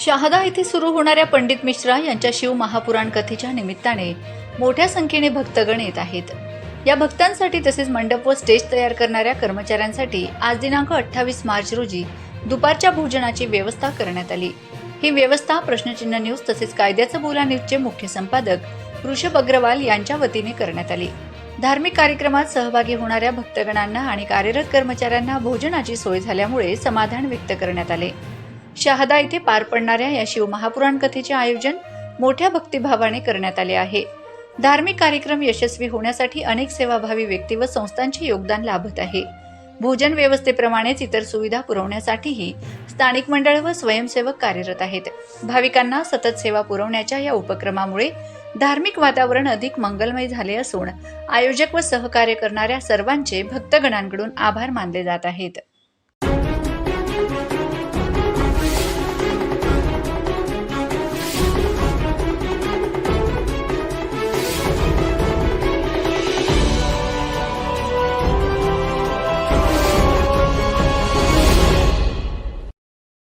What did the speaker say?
शहादा येथे सुरू होणाऱ्या पंडित मिश्रा यांच्या शिव महापुराण कथेच्या निमित्ताने मोठ्या संख्येने भक्तगण येत आहेत. या भक्तांसाठी तसेच मंडप व स्टेज तयार करणाऱ्या कर्मचाऱ्यांसाठी आज दिनांक अठ्ठावीस मार्च रोजी दुपारच्या भोजनाची व्यवस्था करण्यात आली. ही व्यवस्था प्रश्नचिन्ह न्यूज तसेच कायद्याचं बोला न्यूजचे मुख्य संपादक ऋषभ अग्रवाल यांच्या वतीने करण्यात आली. धार्मिक कार्यक्रमात सहभागी होणाऱ्या भक्तगणांना आणि कार्यरत कर्मचाऱ्यांना भोजनाची सोय झाल्यामुळे समाधान व्यक्त करण्यात आले. शहादा येथे पार पडणाऱ्या या शिवमहापुराण कथेचे आयोजन मोठ्या भक्तिभावाने करण्यात आले आहे. धार्मिक कार्यक्रम यशस्वी होण्यासाठी अनेक सेवाभावी व्यक्ती व संस्थांचे योगदान लाभत आहे. भोजन व्यवस्थेप्रमाणेच इतर सुविधा पुरवण्यासाठीही स्थानिक मंडळ व स्वयंसेवक कार्यरत आहेत. भाविकांना सतत सेवा पुरवण्याच्या या उपक्रमामुळे धार्मिक वातावरण अधिक मंगलमय झाले असून आयोजक व सहकार्य करणाऱ्या सर्वांचे भक्तगणांकडून आभार मानले जात आहेत.